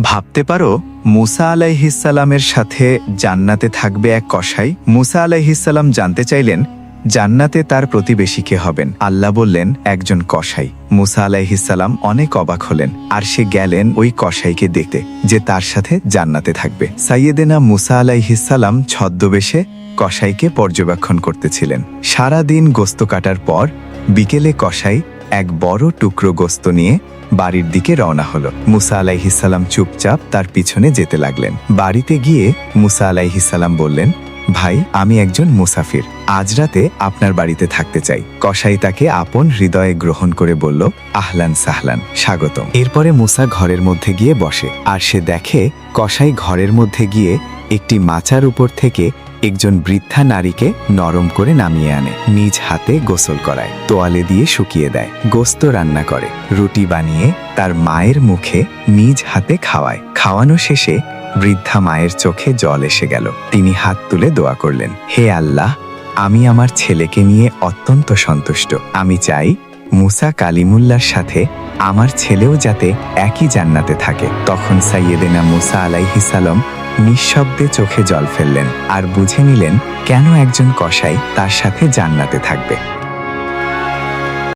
ভাবতে পারো, মুসা আলাইহিসালামের সাথে জান্নাতে থাকবে এক কসাই। মুসা আলাইহিসাল্লাম জানতে চাইলেন, জান্নাতে তার প্রতিবেশী কে হবেন? আল্লাহ বললেন, একজন কসাই। মুসা আলাইহিসাল্লাম অনেক অবাক হলেন, আর সে গেলেন ওই কসাইকে দেখতে, যে তার সাথে জান্নাতে থাকবে। সাইয়েদেনা মুসা আলাইহিসাল্লাম ছদ্মবেশে কসাইকে পর্যবেক্ষণ করতেছিলেন। সারা দিন গোস্ত কাটার পর বিকেলে কসাই এক বড় টুকরো গোস্ত নিয়ে বাড়ির দিকে রওনা হলো। মুসা আলাইহিসাল্লাম চুপচাপ তার পিছনে যেতে লাগলেন। বাড়িতে গিয়ে মুসা আলাইহিসাল্লাম বললেন, ভাই, আমি একজন মুসাফির। আজ রাতে আপনার বাড়িতে থাকতে চাই। কসাই তাকে আপন হৃদয়ে গ্রহণ করে বলল, আহলান সাহলান, স্বাগতম। এরপরে মুসা ঘরের মধ্যে গিয়ে বসে। আর সে দেখে কসাই ঘরের মধ্যে গিয়ে একটি মাচার উপর থেকে একজন বৃদ্ধা নারীকে নরম করে নামিয়ে আনে, নিজ হাতে গোসল করায়, তোয়ালে দিয়ে শুকিয়ে দেয়, গোস্ত রান্না করে, রুটি বানিয়ে তার মায়ের মুখে নিজ হাতে খাওয়ায়। খাওয়ানো শেষে বৃদ্ধা মায়ের চোখে জল এসে গেল। তিনি হাত তুলে দোয়া করলেন, হে আল্লাহ, আমি আমার ছেলেকে নিয়ে অত্যন্ত সন্তুষ্ট। আমি চাই মুসা কালিমুল্লার সাথে আমার ছেলেও যাতে একই জান্নাতে থাকে। তখন সাইয়েদেনা মুসা আলাইহিসাল্লাম নিঃশব্দে চোখে জল ফেললেন আর বুঝে নিলেন কেন একজন কসাই তার সাথে জান্নাতে থাকবে।